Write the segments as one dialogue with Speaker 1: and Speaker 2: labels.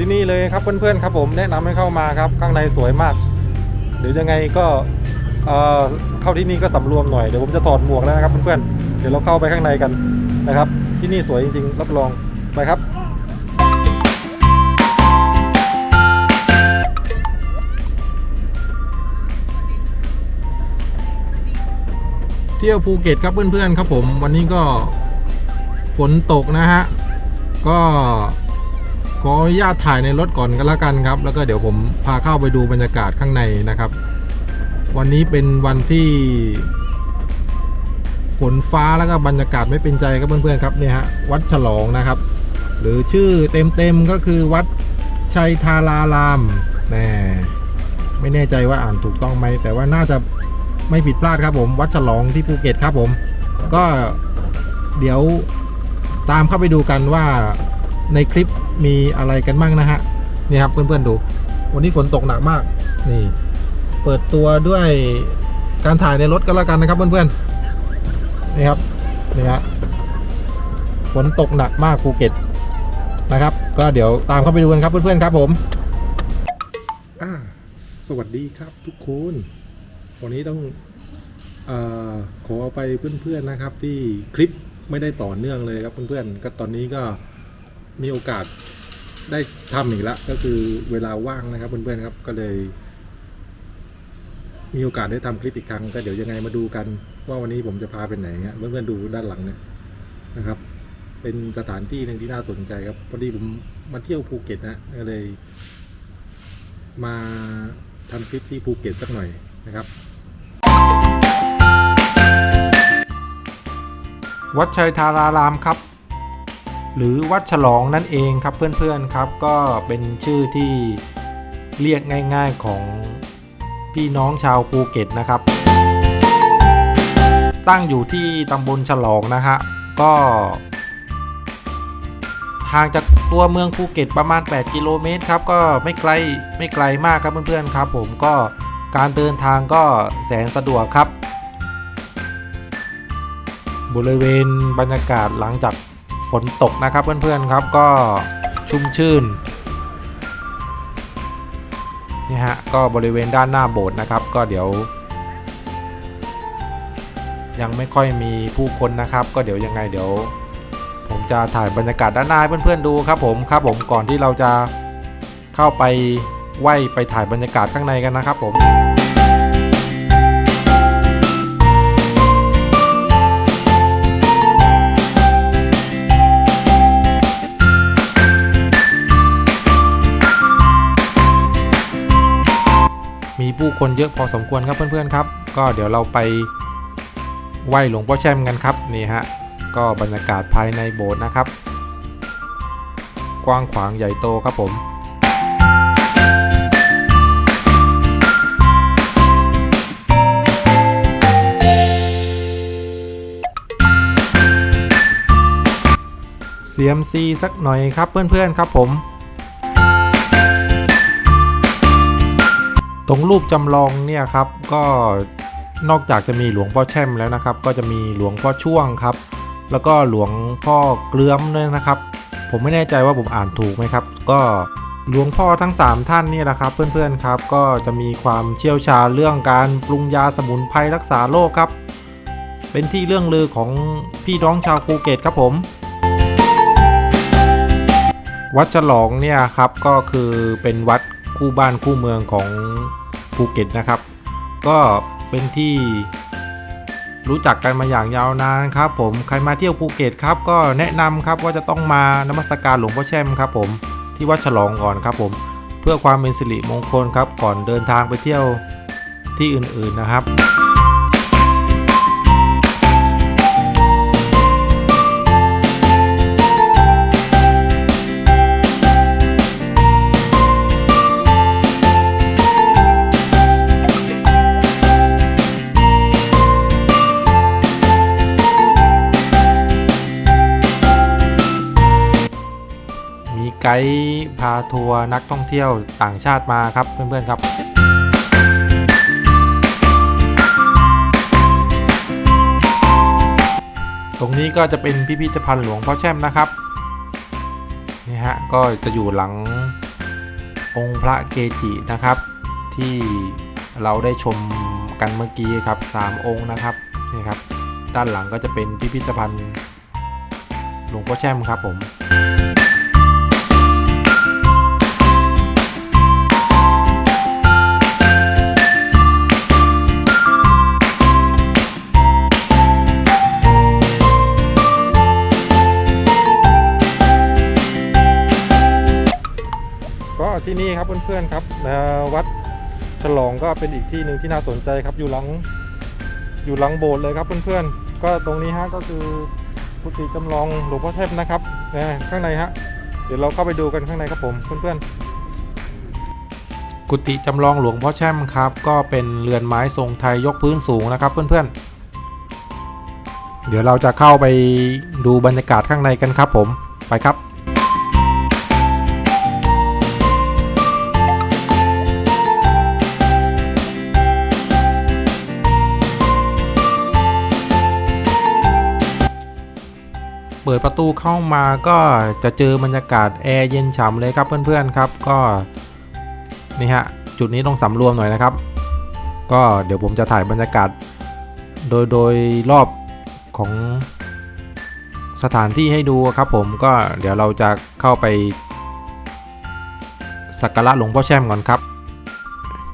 Speaker 1: ที่นี่เลยครับเพื่อนๆครับผมแนะนำให้เข้ามาครับข้างในสวยมาก เดี๋ยวยังไงก็เอ่อเข้าที่นี่ก็สำรวมหน่อยเดี๋ยวผมจะถอดหมวกแล้วนะครับเพื่อนๆเดี๋ยวเราเข้าไปข้างในกันนะครับ ที่นี่สวยจริงๆรับรองไปครับเที่ยวภูเก็ตครับเพื่อนๆครับผมวันนี้ก็ฝนตกนะฮะก็ ขออนุญาตถ่ายในรถก่อนก็แล้วกันครับ แล้วก็เดี๋ยวผมพาเข้าไปดูบรรยากาศข้างในนะครับ วันนี้เป็นวันที่ ฝนฟ้าแล้วก็บรรยากาศไม่เป็นใจครับเพื่อนๆครับเนี่ยฮะวัดฉลองนะครับ หรือชื่อเต็มๆก็คือวัดชัยทารารามแน่ไม่แน่ใจว่าอ่านถูกต้องไหมแต่ว่าน่าจะไม่ผิดพลาดครับผมวัดฉลองที่ภูเก็ตครับผม ก็เดี๋ยวตามเข้าไปดูกันว่า ในคลิปมีอะไรกันบ้างนะฮะนี่ครับเพื่อนๆดู วันนี้ฝนตกหนักมาก นี่ เปิดตัวด้วยการถ่ายในรถก็แล้วกันนะครับเพื่อนๆนี่ครับนี่ฮะฝนตกหนักมากภูเก็ตนะครับ ก็เดี๋ยวตามเข้าไปดูกันครับเพื่อนๆครับผมสวัสดีครับทุกคนวันนี้ต้องเอ่อขอเอาไปเพื่อนๆนะครับ ที่คลิปไม่ได้ต่อเนื่องเลยครับเพื่อนๆก็ตอนนี้ก็ มีโอกาสได้ทำอีกแล้วก็คือเวลาว่างนะครับเพื่อนๆครับก็เลย มีโอกาสได้ทำคลิปอีกครั้ง ก็เดี๋ยวยังไงมาดูกัน ว่าวันนี้ผมจะพาไปไหนฮะเพื่อนๆดูด้านหลังเนี่ยนะครับ เป็นสถานที่หนึ่งที่น่าสนใจครับพอดีผมมาเที่ยวภูเก็ตนะก็เลย มาทำคลิปที่ภูเก็ตสักหน่อยนะครับ วัดชัยธารารามครับ หรือวัดฉลองนั่นเองครับเพื่อนๆครับ ก็เป็นชื่อที่เรียกง่ายๆของพี่น้องชาวภูเก็ตนะครับ ตั้งอยู่ที่ตำบลฉลองนะฮะก็ห่างจากตัวเมืองภูเก็ตประมาณ 8 กิโลเมตรครับก็ไม่ไกลไม่ไกลมากครับเพื่อนๆครับ ผมก็การเดินทางก็แสนสะดวกครับ บริเวณบรรยากาศหลังจาก ฝนตกนะครับเพื่อนๆครับก็ชุ่มชื่นนี่ฮะก็บริเวณด้านหน้าโบสถ์นะครับ ก็เดี๋ยว ยังไม่ค่อยมีผู้คนนะครับ ก็เดี๋ยวยังไงเดี๋ยว ผมจะถ่ายบรรยากาศด้านหน้าเพื่อนๆดูครับผมครับผมก่อนที่เราจะเข้าไปไหว้ไปถ่ายบรรยากาศข้างในกันนะครับผม ผู้คนเยอะพอสมควรครับเพื่อนๆครับ ก็เดี๋ยวเราไปไหว้หลวงพ่อแช่มกันครับนี่ฮะก็บรรยากาศภายในโบสถ์นะครับ กว้างขวางใหญ่โตครับผม CMC สักหน่อยครับเพื่อนๆครับผม ตรงรูปจำลองเนี่ยครับก็นอกจากจะมีหลวงพ่อแช่มแล้วนะครับ ก็จะมีหลวงพ่อช่วงครับ แล้วก็หลวงพ่อเกลื้อมด้วยนะครับ ผมไม่แน่ใจว่าผมอ่านถูกไหมครับ ก็หลวงพ่อทั้ง 3 ท่านนี่ยนะครับ เพื่อนๆครับก็จะมีความเชี่ยวชาญเรื่องการปรุงยาสมุนไพรรักษาโรคครับ เป็นที่เรื่องลือของพี่น้องชาวภูเก็ตครับผม วัดฉลองเนี่ยครับก็คือเป็นวัดคู่บ้านคู่เมืองของ ภูเก็ตนะครับ ก็เป็นที่รู้จักกันมาอย่างยาวนานครับผมใครมาเที่ยวภูเก็ตครับก็แนะนำครับว่าจะต้องมานมัสการหลวงพ่อแช่มครับผมที่วัดฉลองก่อนครับผมเพื่อความเป็นสิริมงคลครับก่อนเดินทางไปเที่ยวที่อื่นๆนะครับ กด์พาทัวร์นักท่องเที่ยวต่างชาติมาครับเพื่อนๆครับ ตรงนี้ก็จะเป็นพิพิธภัณฑ์หลวงพ่อแช่มนะครับนี่ฮะก็จะอยู่หลังองค์พระเกจินะครับ ที่เราได้ชมกันเมื่อกี้ครับสามองค์นะครับนี่ครับ ด้านหลังก็จะเป็นพิพิธภัณฑ์หลวงพ่อแช่มครับผม ที่นี่ครับเพื่อนๆครับวัดฉลองก็เป็นอีกที่หนึ่งที่น่าสนใจครับอยู่หลังอยู่หลังโบสถ์เลยครับเพื่อนๆ ก็ตรงนี้ฮะก็คือกุฏิจำลองหลวงพ่อเทพนะครับนะข้างในฮะเดี๋ยวเราเข้าไปดูกันข้างในครับผมเพื่อนๆกุฏิจำลองหลวงพ่อแช่มครับก็เป็นเรือนไม้ทรงไทยยกพื้นสูงนะครับเพื่อนๆ เดี๋ยวเราจะเข้าไปดูบรรยากาศข้างในกันครับผมไปครับ ปิดประตูเข้ามาก็จะเจอบรรยากาศแอร์เย็นฉ่ำเลยครับเพื่อนๆครับก็นี่ฮะจุดนี้ต้องสำรวมหน่อยนะครับ ก็เดี๋ยวผมจะถ่ายบรรยากาศ โดยโดยรอบของสถานที่ให้ดูครับผมก็เดี๋ยวเราจะเข้าไปสักการะหลวงพ่อแช่มก่อนครับ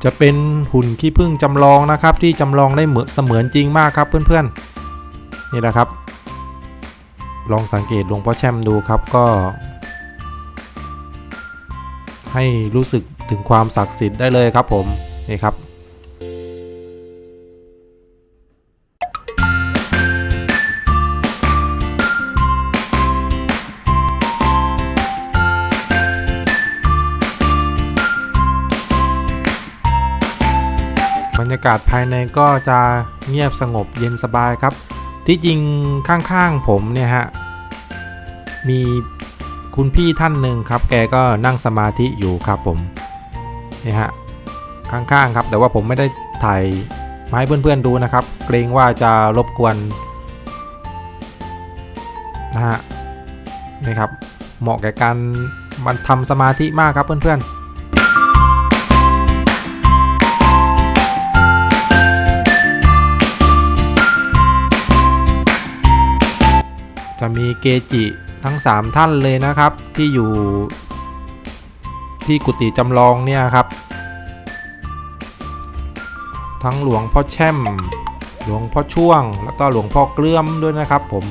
Speaker 1: จะเป็นหุ่นขี้ผึ้งจำลองนะครับที่จำลองได้เหมือนเสมือนจริงมากครับเพื่อนๆนี่นะครับ ลองสังเกตหลวงพ่อแช่มดูครับก็ ให้รู้สึกถึงความศักดิ์สิทธิ์ได้เลยครับผมนี่ครับบรรยากาศภายในก็จะเงียบสงบเย็นสบายครับ ที่จริงข้างๆผมเนี่ยฮะ มีคุณพี่ท่านหนึ่งครับ แกก็นั่งสมาธิอยู่ครับผมเนี่ยฮะข้างๆครับ แต่ว่าผมไม่ได้ถ่ายมาให้เพื่อนๆดูนะครับ เกรงว่าจะรบกวนนะฮะนี่ครับเหมาะแก่การมันทำสมาธิมากครับเพื่อนๆ จะมีเกจิทั้ง 3 ท่านเลยนะครับ ที่อยู่ที่กุฏิจำลองเนี่ยครับ ทั้งหลวงพ่อแช่ม หลวงพ่อช่วง แล้วก็หลวงพ่อเกลื่อมด้วยนะครับผม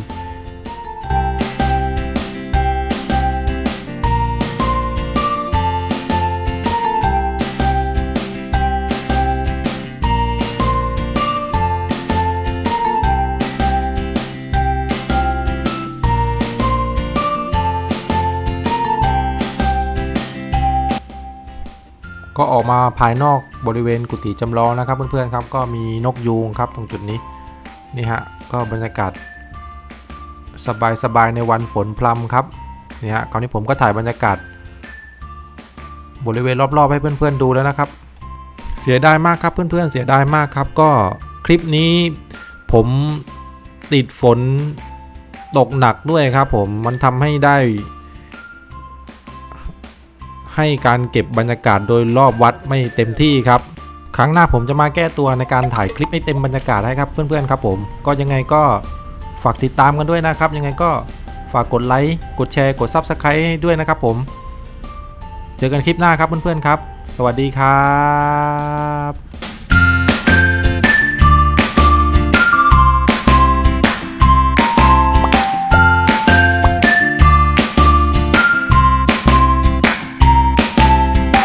Speaker 1: ก็ออกมาภายนอกบริเวณกุฏิจำลองนะครับ เพื่อนๆครับก็มีนกยูงครับตรงจุดนี้นี่ฮะก็บรรยากาศสบายๆในวันฝนพรำครับนี่ฮะคราวนี้ผมก็ถ่ายบรรยากาศ บริเวณรอบๆให้เพื่อนๆดูแล้วนะครับ เสียดายมากครับเพื่อนๆเสียดายมากครับ ก็คลิปนี้ผมติดฝนตกหนักด้วยครับผมมันทำให้ได้ ให้การเก็บบรรยากาศโดยรอบวัดไม่เต็มที่ครับ ครั้งหน้าผมจะมาแก้ตัวในการถ่ายคลิปให้เต็มบรรยากาศให้ครับเพื่อนๆครับผม ก็ยังไงก็ฝากติดตามกันด้วยนะครับ ยังไงก็ฝากกดไลค์ กดแชร์ กด Subscribe ให้ด้วยนะครับผม เจอกันคลิปหน้าครับเพื่อนๆครับ สวัสดีครับ